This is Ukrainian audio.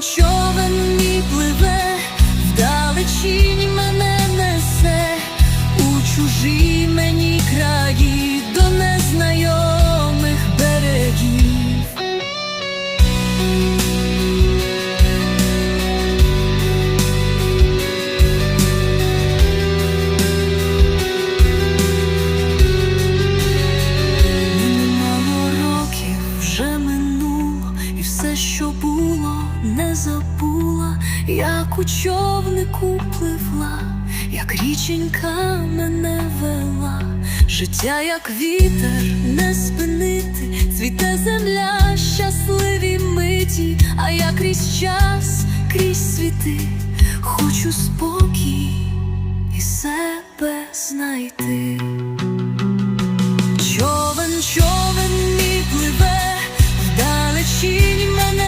show що було, не забула, як у човнику пливла, як річенька мене вела, життя, як вітер, не спинити, цвіте земля, щасливі миті, а я крізь час, крізь світи, хочу спокій і себе знайти.